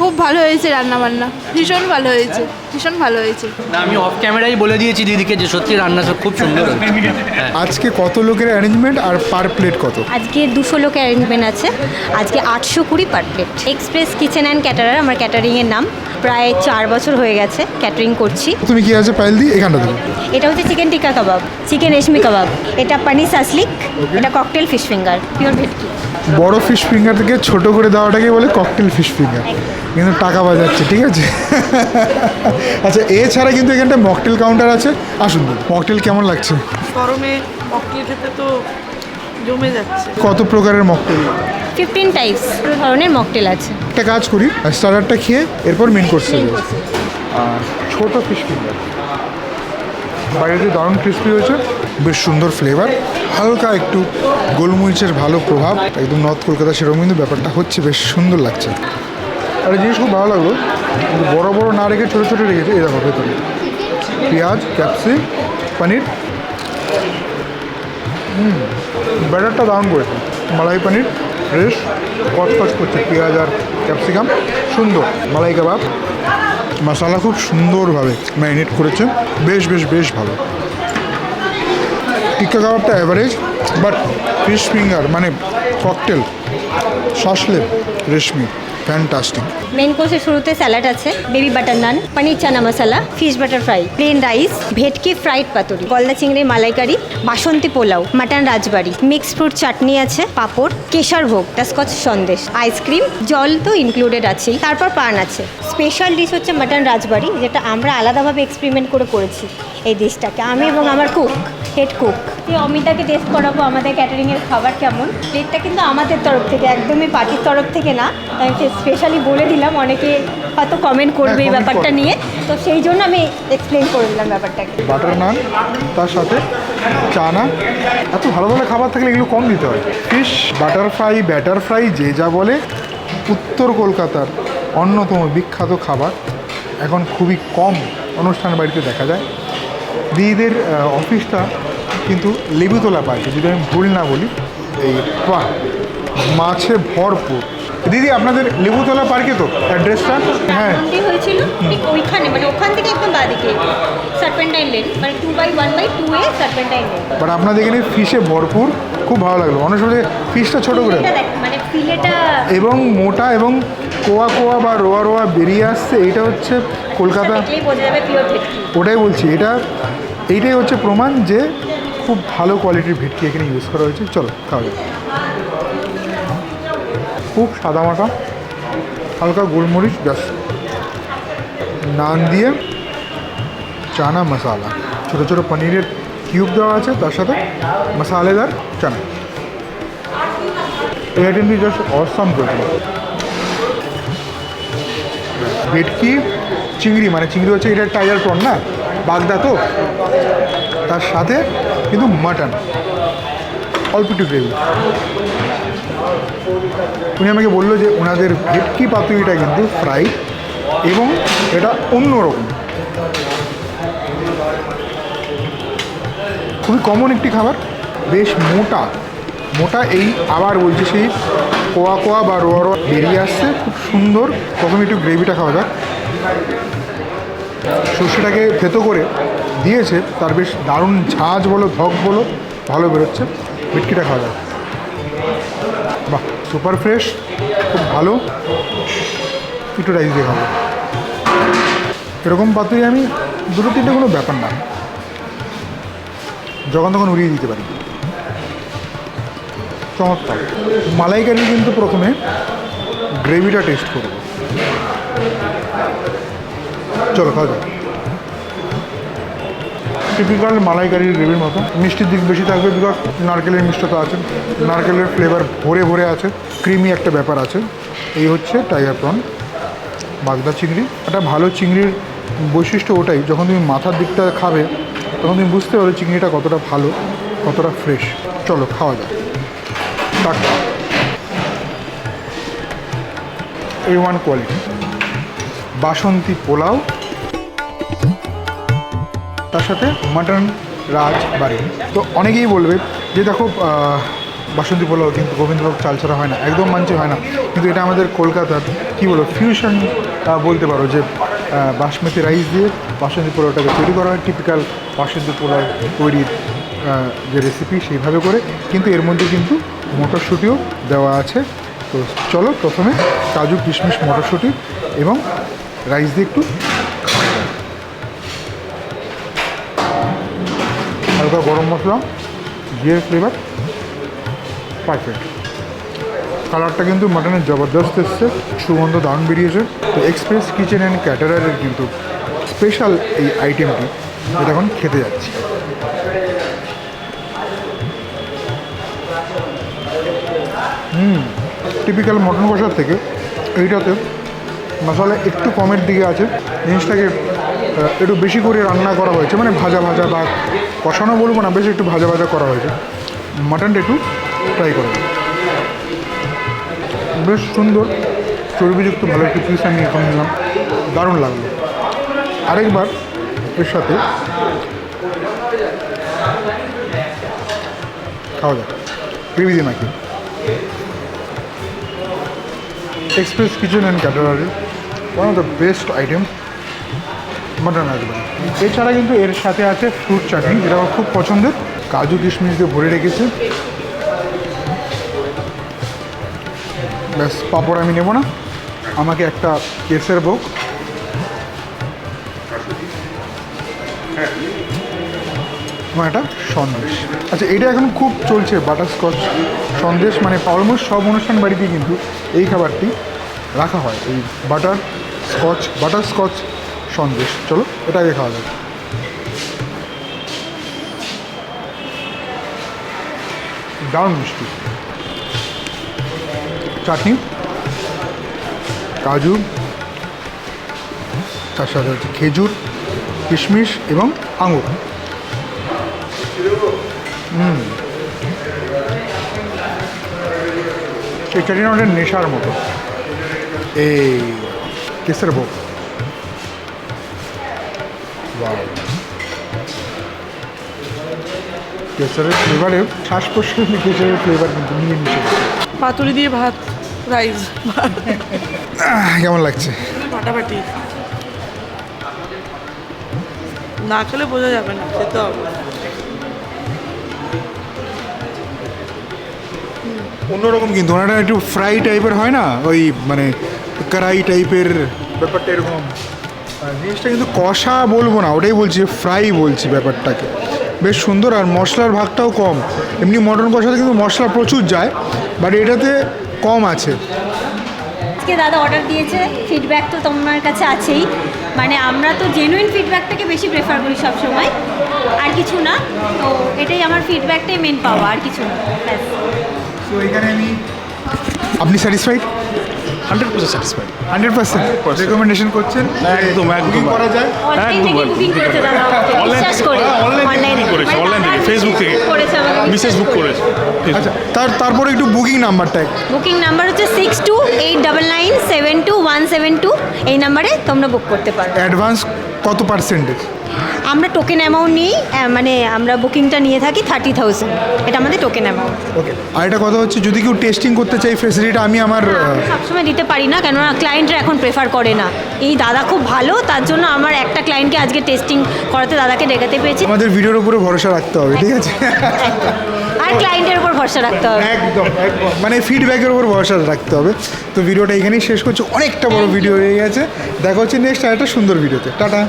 খুব ভালো হয়েছে রান্না বান্না ভীষণ ভালো হয়েছে ভীষণ ভালো হয়েছে। না আমি অফ ক্যামেরাই বলে দিয়েছি দিদিকে যে সত্যি রান্না সব খুব সুন্দর হ্যাঁ। আজকে কত লোকের অ্যারেঞ্জমেন্ট আর পার প্লেট কত? আজকে দুশো লোকের অ্যারেঞ্জমেন্ট আছে। আজকে আটশো কুড়ি per plate Express Kitchen and Caterer আমার ক্যাটারিংয়ের নাম। প্রায় চার বছর হয়ে গেছে ক্যাটারিং করছি। তুমি কি আছে পাইল দি? এখানটা এটা হচ্ছে chicken tikka kebab chicken reshmi kebab এটা পানির সাসলিক এটা ককটেল ফিশ ফিঙ্গার পিওর ভেটকি। বড় ফিশ ফিঙ্গার থেকে ছোট করে দেওয়াটাকে বলে ককটেল ফিশ ফিঙ্গার কিন্তু টাকা বাজাচ্ছে ঠিক আছে? আচ্ছা এছাড়া কিন্তু এখানটা মকটেল কাউন্টার আছে। আসুন মকটেল কেমন লাগছে? গরমে মকটেল খেতে তো জমে যাচ্ছে। কত প্রকারের মকটেল? ফিফটিন টাইপস ধরনের মকটেল আছে। একটা কাজ করি স্টার্টারটা খেয়ে এরপর মেন কোর্সে আর ছোট ফিশ ফিঙ্গার বাইরেতে দারুণ ক্রিস্পি হয়েছে বেশ সুন্দর ফ্লেভার হালকা একটু গোলমরিচের ভালো প্রভাব। একদম নর্থ কলকাতা সেরকম কিন্তু ব্যাপারটা হচ্ছে বেশ সুন্দর লাগছে। আর জিনিস খুব ভালো লাগল, বড় বড় না রেখে ছোটো ছোটো রেখেছে, এই দেখো ভেতরে। পেঁয়াজ, ক্যাপসি, পনির। হুম, ব্যাটারটা দারুণ করেছে। মালাই পনির, ফ্রেশ, কচকচ করছে, পেঁয়াজ আর ক্যাপসিকাম, সুন্দর। মালাই কাবাব, মশলা খুব সুন্দরভাবে ম্যারিনেট করেছে, বেশ বেশ বেশ ভালো। টিক্কা কাবাবটা অ্যাভারেজ বাট ফিশ ফিঙ্গার মানে cocktail shashlik reshmi fantastic. Main কোর্সের শুরুতে স্যালাড আছে baby butter naan paneer chana masala fish butter fry plain rice ভেটকি ফ্রাইড পাতুরি গলদা চিংড়ি মালাইকারি বাসন্তী পোলাও মাটন রাজবাড়ি মিক্সড ফ্রুট চাটনি আছে পাঁপড় কেশর ভোগ টাস্কচ সন্দেশ আইসক্রিম জল তো ইনক্লুডেড আছেই তারপর পান আছে। স্পেশাল ডিশ হচ্ছে মাটন রাজবাড়ি যেটা আমরা আলাদাভাবে এক্সপেরিমেন্ট করে করেছি এই ডিশটাকে আমি এবং আমার কুক হেড কুক অমিতাকে টেস্ট করাবো আমাদের ক্যাটারিংয়ের খাবার কেমন? প্লেটটা কিন্তু আমাদের তরফ থেকে একদমই পার্টির তরফ থেকে না। আমি স্পেশালি বলে দিলাম অনেকে হয়তো কমেন্ট করবে এই ব্যাপারটা নিয়ে। তো সেই জন্য আমি এক্সপ্লেন করে দিলাম ব্যাপারটাকে। বাটার নান তার সাথে চানা এত ভালো ভালো খাবার থাকলে এগুলো কম দিতে হয়। Fish butter fry batter fry যে যা বলে উত্তর কলকাতার অন্যতম বিখ্যাত খাবার। এখন খুবই কম অনুষ্ঠান বাড়িতে দেখা যায়। দিদিদের অফিসটা কিন্তু লেবুতলা পার্কে যদি আমি ভুল না বলি এই বাহ মাছে ভরপুর। দিদি আপনাদের লেবুতলা পার্কে তো অ্যাড্রেসটা? হ্যাঁ। হয়েছিল ঠিক ওইখানে মানে ওখান থেকে একদম বাদিকে সার্পেন্টাইন লেন মানে two by one by two a serpentine lane but আপনাদের এখানে ফিশে ভরপুর খুব ভালো লাগল। অনেক সময় ফিশটা ছোটো করে। মানে ফিলেটা এবং মোটা এবং কোয়া কোয়া বা রোয়া রোয়া বেরিয়ে আসছে এটা হচ্ছে কলকাতা ওটাই বলছি এটা এইটাই হচ্ছে প্রমাণ যে খুব ভালো কোয়ালিটির ভেটকি এখানে ইউজ করা হয়েছে। চলো যাক। খুব সাদামাটা হালকা গোলমরিচ, ব্যাস। নান দিয়ে চানা মশালা। ছোটো ছোটো পনিরের কিউব দেওয়া আছে, তার সাথে মশালেদার চানা। এই জাস্ট অসাম করেছিল ভেটকি চিংড়ি মানে চিংড়ি হচ্ছে এটা টাইগার প্রন না? বাগদা তো তার সাথে কিন্তু মাটন। অল্প একটু গ্রেভি উনি আমাকে বলল যে ওনাদের ভেটকি পাতুরিটা কিন্তু ফ্রাই এবং এটা অন্যরকম খুবই কমন একটি খাবার, বেশ মোটা। মোটা এই আবার বলছি সেই কোয়া কোয়া বা রোয়া রোয়া বেরিয়ে আসছে, খুব সুন্দর। প্রথমে একটু গ্রেভিটা খাওয়া যাক। সর্ষেটাকে থেতো করে দিয়েছে, তার বেশ দারুণ ঝাঁজ বলো, ধক বলো, ভালো বেরোচ্ছে। ভেটকিটা খাওয়া যাক। বাহ সুপার ফ্রেশ খুব ভালো। একটু রাইস দিয়ে খাব। এরকম পাতুরি আমি দুটো তিনটে কোনো ব্যাপার না। যখন তখন উড়িয়ে দিতে পারি। চমৎকার। মালাইকারি কিন্তু প্রথমে গ্রেভিটা টেস্ট করব। চলো খাওয়া যাক টিপিক্যাল মালাইকারির গ্রেভির মতো। মিষ্টির দিক বেশি থাকবে বিকজ নারকেলের মিষ্টতা আছে। নারকেলের ফ্লেভার ভরে ভরে আছে। ক্রিমি একটা ব্যাপার আছে। এই হচ্ছে টাইগার প্রন বাগদা চিংড়ি। একটা ভালো চিংড়ির বৈশিষ্ট্য ওটাই, যখন তুমি মাথার দিকটা খাবে, তখন তুমি বুঝতে পারো চিংড়িটা কতটা ভালো, কতটা ফ্রেশ চলো, খাওয়া যাক। টাটকা এ ওয়ান কোয়ালিটি বাসন্তী পোলাও সাথে মাটন, রাজ, বাড়ি। তো অনেকেই বলবে যে দেখো বাসন্তী পোলাও কিন্তু গোবিন্দভোগ চাল ছাড়া হয় না, একদম মানছে হয় না। কিন্তু এটা আমাদের কলকাতার, কী বলো ফিউশন বলতে পারো যে বাসমতি রাইস দিয়ে বাসন্তী পোলাওটাকে তৈরি করা হয়। টিপিক্যাল বাসন্তী পোলাও তৈরির যে রেসিপি সেইভাবে করে। কিন্তু এর মধ্যে কিন্তু মটরশুঁটিও দেওয়া আছে। তো চলো প্রথমে কাজু কিশমিশ মটরশুঁটি এবং রাইস দিয়ে একটু হালকা গরম মশলা, জিরের ফ্লেভার পারফেক্ট কালারটা কিন্তু মাটনের জবরদস্ত এসছে, সুগন্ধ দারুণ বেরিয়েছে। তো এক্সপ্রেস কিচেন অ্যান্ড ক্যাটারারের কিন্তু স্পেশাল এই আইটেমটি এটা এখন খেতে যাচ্ছি। হুম টিপিক্যাল মটন কষার থেকে এইটাতে মশলা একটু কমের দিকে আছে। জিনিসটাকে একটু বেশি করে রান্না করা হয়েছে মানে ভাজা ভাজা বা কষানো বলব না, বেশ একটু ভাজা ভাজা করা হয়েছে। মাটনটা একটু ট্রাই করা। বেশ সুন্দর, চর্বিযুক্ত, ভালো একটি পিস আমি এখন নিলাম। দারুণ লাগল। আরেকবার এর সাথে খাওয়া যাক। গ্রেভি নাকি? Express kitchen and ক্যাটারারের one of the best item mutton রাজবাড়ি এছাড়া কিন্তু এর সাথে আছে ফ্রুট চাটনি যেটা আমার খুব পছন্দের। কাজু কিশমিশ দিয়ে ভরে রেখেছে। ব্যাস, পাঁপড় আমি নেব না। আমাকে একটা কেসের ভোগ। এবং একটা সন্দেশ। আচ্ছা এটা এখন খুব চলছে, বাটারস্কচ, সন্দেশ মানে অলমোস্ট সব অনুষ্ঠান বাড়িতেই কিন্তু এই খাবারটি রাখা হয়। এই বাটার স্কচ বাটার স্কচ সন্দেশ। চলো এটা আগে খাওয়া যাবে দারুণ মিষ্টি। চাটনি। কাজু। তার সাথে হচ্ছে খেজুর, কিশমিশ এবং আঙুর। হুম। এই চাটনিটা আমাদের নেশার মতো। এই, কেসের ভোগ? Wow. কেসারের ফ্লেভারে শ্বাস প্রশ্বাসে কেসারের ফ্লেভার কিন্তু নিয়ে মিশে পাতুরি দিয়ে ভাত রাইস কেমন লাগছে? ফাটাফাটি। না খেলে বোঝা যাবে না খেতে হবে। অন্যরকম কিন্তু ওনারা একটু ফ্রাই টাইপের হয় না? ওই মানে কড়াই টাইপের ব্যাপারটা এরকম। জিনিসটা কিন্তু কষা বলব না ওটাই বলছি ফ্রাই বলছি ব্যাপারটাকে। বেশ সুন্দর আর মশলার ভাগটাও কম। এমনি মটন কষাতে কিন্তু মশলা প্রচুর যায় বাট এটাতে কম আছে। আজকে দাদা অর্ডার দিয়েছে ফিডব্যাক তো তোমার কাছে আছেই। মানে আমরা তো জেনুইন ফিডব্যাকটাকে বেশি প্রেফার করি সব সময় আর কিছু না। তো এটাই আমার ফিডব্যাকটাই মেন পাওয়া আর কিছু না ব্যাস। তো এখানে আমি আপনি satisfied hundred percent satisfied hundred percent recommendation করছেন? একদম, একদম। করা যায়? একদম, অনলাইন করেছে বিশ্বাস থেকে- করে। হ্যাঁ, থেকে অনলাইনে মিসেস বুক করেছে আচ্ছা তার তারপরে একটু বুকিং নাম্বারটা বুকিং নাম্বার হচ্ছে six two eight double nine seven two one seven two এই নাম্বারে তোমরা বুক করতে পারো অ্যাডভান্স কত পার্সেন্টেজ আমরা টোকেন অ্যামাউন্ট নিই মানে আমরা বুকিংটা নিয়ে থাকি থার্টি থাউজেন্ড এটা আমাদের টোকেন অ্যামাউন্ট ওকে আর এটা কথা হচ্ছে যদি কেউ টেস্টিং করতে চাই ফেসিলিটি আমি আমার সবসময় দিতে পারি না কেননা ক্লায়েন্টরা এখন প্রেফার করে না। এই দাদা খুব ভালো তার জন্য আমার একটা ক্লায়েন্টকে আজকে টেস্টিং করাতে দাদাকে ডেকাতে পেয়েছি। আমাদের ভিডিওর উপরে ভরসা রাখতে হবে ঠিক আছে? আর ক্লায়েন্টের উপর ভরসা রাখতে হবে। একদম একদম। মানে ফিডব্যাকের উপর ভরসা রাখতে হবে। তো ভিডিওটা এখানেই শেষ করছি। অনেকটা বড় ভিডিও হয়ে গেছে। দেখা হচ্ছে নেক্সট আরেকটা সুন্দর ভিডিওতে টাটা।